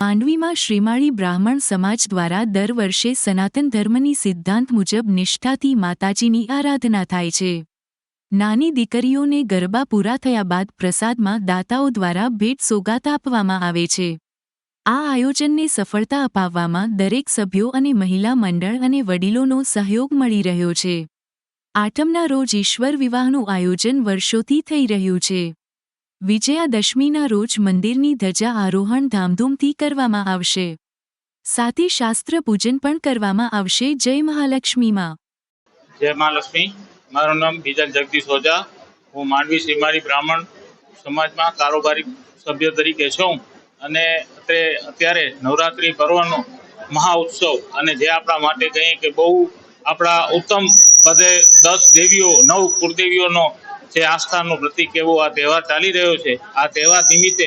માંડવીમાં શ્રીમાળી બ્રાહ્મણ સમાજ દ્વારા દર વર્ષે સનાતન ધર્મની સિદ્ધાંત મુજબ નિષ્ઠાથી માતાજીની આરાધના થાય છે. નાની દીકરીઓને ગરબા પૂરા થયા બાદ પ્રસાદમાં દાતાઓ દ્વારા ભેટ સોગાત આપવામાં આવે છે. આ આયોજનને સફળતા અપાવવામાં દરેક સભ્યો અને મહિલા મંડળ અને વડીલોનો સહયોગ મળી રહ્યો છે. આઠમના રોજ ઈશ્વર વિવાહનું આયોજન વર્ષોથી થઈ રહ્યું છે. વિજયાદશમીના રોજ મંદિરની ધજા આરોહણ ધામધૂમથી કરવામાં આવશે. સાથે શાસ્ત્ર પૂજન પણ કરવામાં આવશે. જય મહાલક્ષ્મીમાં જય મહાલક્ષ્મી. મારું નામ બીજા જગદીશ ઓઝા હું માંડવી શ્રીમારી બ્રાહ્મણ સમાજમાં કારોબારી સભ્ય તરીકે છું. અને અત્યારે નવરાત્રિ પર્વનો મહા ઉત્સવ અને જે આપણા માટે કહીએ કે બહુ આપણા ઉત્તમ બધે દસ દેવીઓ, નવ કુળદેવીઓનો જે આસ્થાનું પ્રતિક એવો આ તહેવાર ચાલી રહ્યો છે. આ તહેવાર નિમિત્તે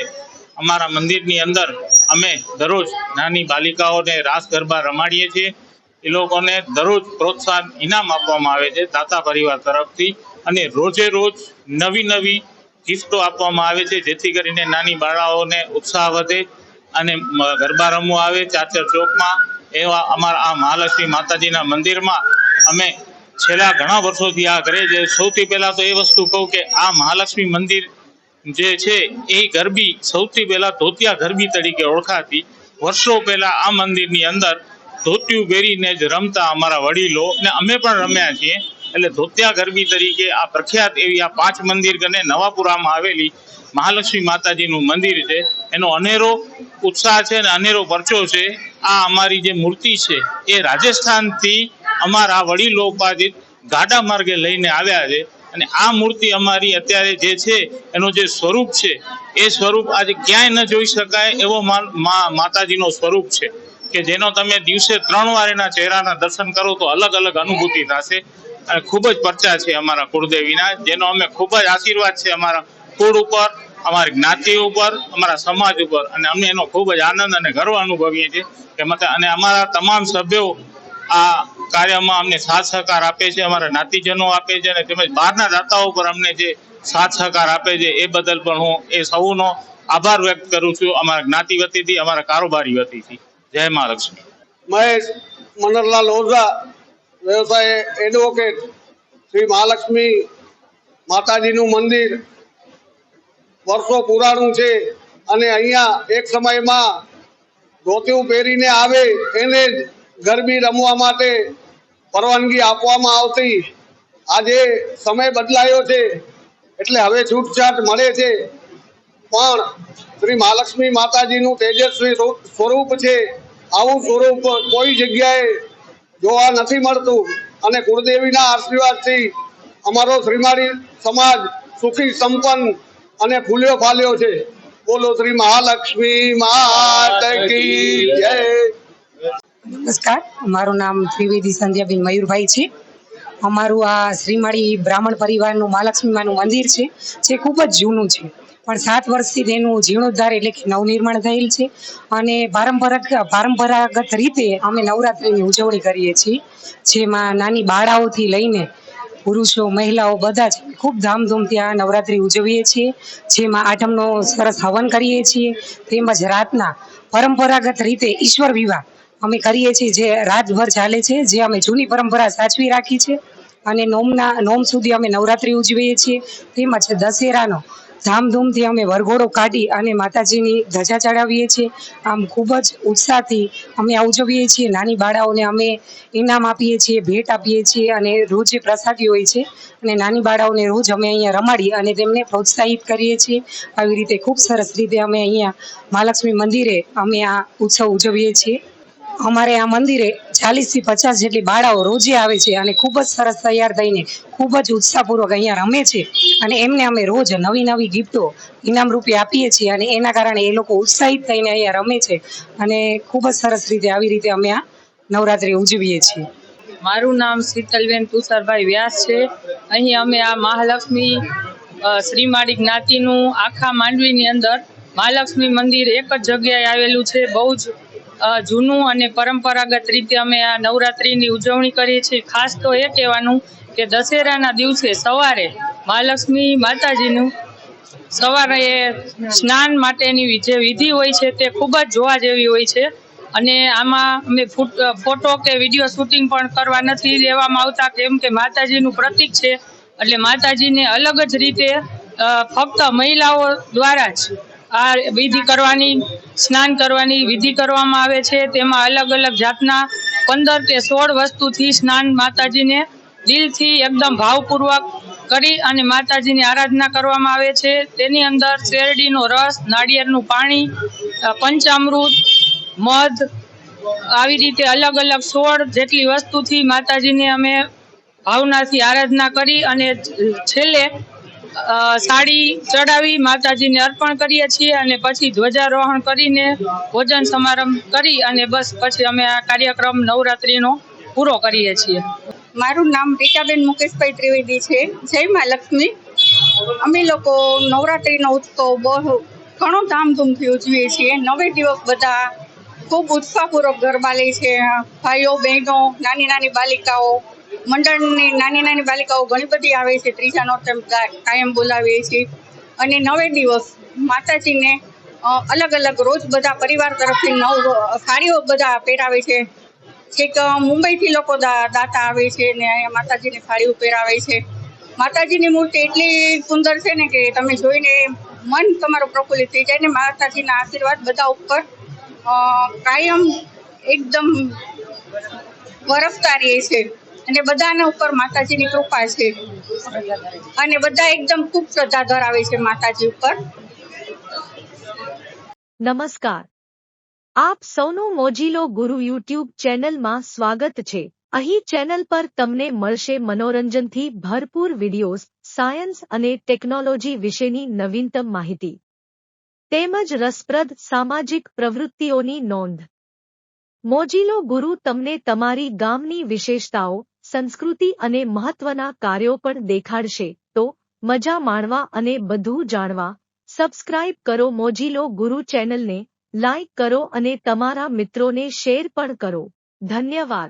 અમારા મંદિરની અંદર અમે દરરોજ નાની બાલિકાઓને રાસ ગરબા રમાડીએ છીએ. એ લોકોને દરરોજ પ્રોત્સાહન ઇનામ આપવામાં આવે છે દાતા પરિવાર તરફથી. અને રોજે રોજ નવી નવી ગિફ્ટો આપવામાં આવે છે, જેથી કરીને નાની બાળાઓને ઉત્સાહ વધે અને ગરબા રમવા આવે, ચાચર ચોકમાં. એવા અમારા આ મહાલક્ષ્મી માતાજીના મંદિરમાં અમે છેલ્લા ઘણા વર્ષોથી આ કરે છે. સૌથી પહેલા તો એ વસ્તુ કહું કે આ મહાલક્ષ્મી મંદિર જે છે, એ ગરબી સૌથી પહેલા ધોતિયા ગરબી તરીકે ઓળખાતી. વર્ષો પહેલા આ મંદિરની અંદર ધોતિયું પહેરીને જ રમતા અમારા વડીલો ને અમે પણ રમ્યા છીએ. એટલે ધોતિયા ગરબી તરીકે આ પ્રખ્યાત એવી આ પાંચ મંદિર અને નવાપુરામાં આવેલી મહાલક્ષ્મી માતાજીનું મંદિર છે. એનો અનેરો ઉત્સાહ છે અને અનેરો પરચો છે. આ અમારી જે મૂર્તિ છે, એ રાજસ્થાનથી અમારા વડીલો ઉપાધિત ગાડા માર્ગે લઈને આવ્યા છે અને આ મૂર્તિ અમારી અત્યારે જે છે, એનું જે સ્વરૂપ છે, એ સ્વરૂપ આજે ક્યાંય ન જોઈ શકાય એવો માતાજીનો સ્વરૂપ છે. કે જેનો તમે દિવસે ત્રણ વાર એના ચહેરાના દર્શન કરો તો અલગ અલગ અનુભૂતિ થશે. અને ખૂબ જ પરચા છે અમારા કુળદેવીના, જેનો અમે ખૂબ જ આશીર્વાદ છે અમારા કુળ ઉપર, અમારી જ્ઞાતિ ઉપર, અમારા સમાજ ઉપર. અને અમે એનો ખૂબ જ આનંદ અને ગર્વ અનુભવીએ છીએ. કે અને અમારા તમામ સભ્યો આ કાર્યમાં અમને સાથ સહકાર આપે છે, અમારા નાતીજનો આપે છે અને તેમજ બહારના દાતાઓ પર અમને જે સાથ સહકાર આપે છે, એ બદલ પણ હું એ સૌનો આભાર વ્યક્ત કરું છું. અમારા જ્ઞાતિ વતીથી, અમારા કારોબારી વતીથી. જય મહાલક્ષ્મી મહેશ મનરલાલ ઓઝા, વ્યવસાય એડવોકેટ શ્રી મહાલક્ષ્મી માતાજીનું મંદિર વર્ષો પુરાણું છે અને અહીંયા એક સમયમાં ધોતિયું પહેરીને આવે, એને જ ગરબી રમવા માટે પરવાનગી આપવામાં આવતી. આજે સમય બદલાયો છે, એટલે હવે છૂટછાટ મળે છે. પણ શ્રી મહાલક્ષ્મી માતાજીનું તેજસ્વી સ્વરૂપ- છે. આવું સ્વરૂપ કોઈ જગ્યાએ જોવા નથી મળતું. અને કુળદેવીના આશીર્વાદથી અમારો શ્રીમાળી સમાજ સુખી, સંપન્ન અને ફૂલ્યો ફાલ્યો છે. બોલો શ્રી મહાલક્ષ્મી માતા જય. નમસ્કાર, મારું નામ ત્રિવેદી સંધ્યાબેન મયુરભાઈ છે. અમારું આ શ્રીમાળી બ્રાહ્મણ પરિવારનું મહાલક્ષ્મીમાનું મંદિર છે, જે ખૂબ જ જૂનું છે. પણ સાત વર્ષથી તેનું જીર્ણોદ્ધાર એટલે કે નવનિર્માણ થયેલ છે અને પારંપરાગત પરંપરાગત રીતે અમે નવરાત્રિની ઉજવણી કરીએ છીએ, જેમાં નાની બાળાઓથી લઈને પુરુષો, મહિલાઓ બધા જ ખૂબ ધામધૂમથી આ નવરાત્રિ ઉજવીએ છીએ, જેમાં આઠમનો સરસ હવન કરીએ છીએ, તેમજ રાતના પરંપરાગત રીતે ઈશ્વર વિવાહ અમે કરીએ છીએ જે રાતભર ચાલે છે, જે અમે જૂની પરંપરા સાચવી રાખી છે અને નોમના, નોમ સુધી અમે નવરાત્રિ ઉજવીએ છીએ. તેમજ દશેરાનો ધામધૂમથી અમે વરઘોડો કાઢી અને માતાજીની ધજા ચડાવીએ છીએ. આમ ખૂબ જ ઉત્સાહથી અમે આ ઉજવીએ છીએ. નાની બાળાઓને અમે ઇનામ આપીએ છીએ, ભેટ આપીએ છીએ અને રોજ પ્રસાદી હોય છે. અને નાની બાળાઓને રોજ અમે અહીંયા રમાડી અને તેમને પ્રોત્સાહિત કરીએ છીએ. આવી રીતે ખૂબ સરસ રીતે અમે અહીંયા મહાલક્ષ્મી મંદિરે અમે આ ઉત્સવ ઉજવીએ છીએ. અમારે આ મંદિરે ચાલીસથી પચાસ જેટલી બાળાઓ રોજે આવે છે અને ખૂબ જ સરસ તૈયાર થઈને ખૂબ જ ઉત્સાહપૂર્વક અહીંયા રમે છે. અને એમને અમે રોજ નવી નવી ગિફ્ટો ઇનામ રૂપે આપીએ છીએ અને એના કારણે એ લોકો ઉત્સાહિત થઈને અહીંયા રમે છે. અને ખૂબ જ સરસ રીતે આવી રીતે અમે આ નવરાત્રિ ઉજવીએ છીએ. મારું નામ શીતલબેન તુષારભાઈ વ્યાસ છે. અહીં અમે આ મહાલક્ષ્મી શ્રીમાળી જ્ઞાતિનું આખા માંડવીની અંદર મહાલક્ષ્મી મંદિર એક જ જગ્યાએ આવેલું છે. બહુ જ જૂનું અને પરંપરાગત રીતે અમે આ નવરાત્રિની ઉજવણી કરીએ છીએ. ખાસ તો એ કહેવાનું કે દશેરાના દિવસે સવારે મહાલક્ષ્મી માતાજીનું સવારે સ્નાન માટેની જે વિધિ હોય છે તે ખૂબ જ જોવા જેવી હોય છે. અને આમાં અમે ફૂટ- ફોટો કે વીડિયો શૂટિંગ પણ કરવા નથી લેવામાં આવતા કેમ કે માતાજીનું પ્રતીક છે. એટલે માતાજીને અલગ જ રીતે ફક્ત મહિલાઓ દ્વારા જ આ વિધિ કરવાની, સ્નાન કરવાની વિધિ કરવામાં આવે છે. તેમાં અલગ અલગ જાતના પંદર કે સોળ વસ્તુથી સ્નાન માતાજીને દિલથી એકદમ ભાવપૂર્વક કરી અને માતાજીની આરાધના કરવામાં આવે છે. તેની અંદર શેરડીનો રસ, નાળિયેરનું પાણી પંચામૃત, મધ, આવી રીતે અલગ અલગ સોળ જેટલી વસ્તુથી માતાજીને અમે ભાવનાથી આરાધના કરી અને છેલ્લે સાડી ચડાવી માતાજીને અર્પણ કરીએ છીએ અને પછી ધ્વજારોહણ કરીને ભોજન સમારંભ કરી અને બસ પછી અમે આ કાર્યક્રમ નવરાત્રીનો પૂરો કરીએ છીએ. મારું નામ રીટાબેન મુકેશભાઈ ત્રિવેદી છે. જય મા લક્ષ્મી. અમે લોકો નવરાત્રિનો ઉત્સવ બહુ ઘણો ધામધૂમથી ઉજવીએ છીએ. નવે દિવસ બધા ખૂબ ઉત્સાહપૂર્વક ગરબા લે છે. ભાઈઓ, બહેનો નાની નાની બાલિકાઓ મંડળની નાની નાની બાલિકાઓ ઘણી બધી આવે છે. ત્રીજા નો ગા- કાયમ બોલાવીએ છીએ અને નવે દિવસ માતાજીને અલગ અલગ રોજ બધા પરિવાર તરફથી નવ સાડીઓ બધા પહેરાવે છે. છેક મુંબઈથી લોકો દાતા આવે છે ને અહીંયા માતાજીને સાડીઓ પહેરાવે છે. માતાજીની મૂર્તિ એટલી સુંદર છે ને કે તમે જોઈને મન તમારું પ્રફુલ્લિત થઈ જાય ને માતાજીના આશીર્વાદ બધા ઉપર કાયમ એકદમ વરસતા રહે છે. અને બધાના ઉપર માતાજીની કૃપા છે. અને બધા એકદમ ખૂબ શ્રદ્ધા ધરાવે છે માતાજી ઉપર. નમસ્કાર. આપ સૌનું મોજીલો ગુરુ યુટ્યુબ ચેનલમાં સ્વાગત છે. અહીં ચેનલ પર તમને મળશે મનોરંજનથી ભરપૂર વિડિયોઝ, સાયન્સ અને ટેકનોલોજી વિશેની નવીનતમ માહિતી. તેમજ રસપ્રદ સામાજિક પ્રવૃત્તિઓની નોંધ. મોજીલો ગુરુ તમને તમારી ગામની વિશેષતાઓ, સંસ્કૃતિ અને મહત્વના કાર્યો પણ દેખાડશે. તો, મજા માણવા અને બધું જાણવા, સબસ્ક્રાઇબ કરો મોજીલો ગુરુ ચેનલને, લાઇક કરો અને તમારા મિત્રોને શેર પણ કરો. ધન્યવાદ.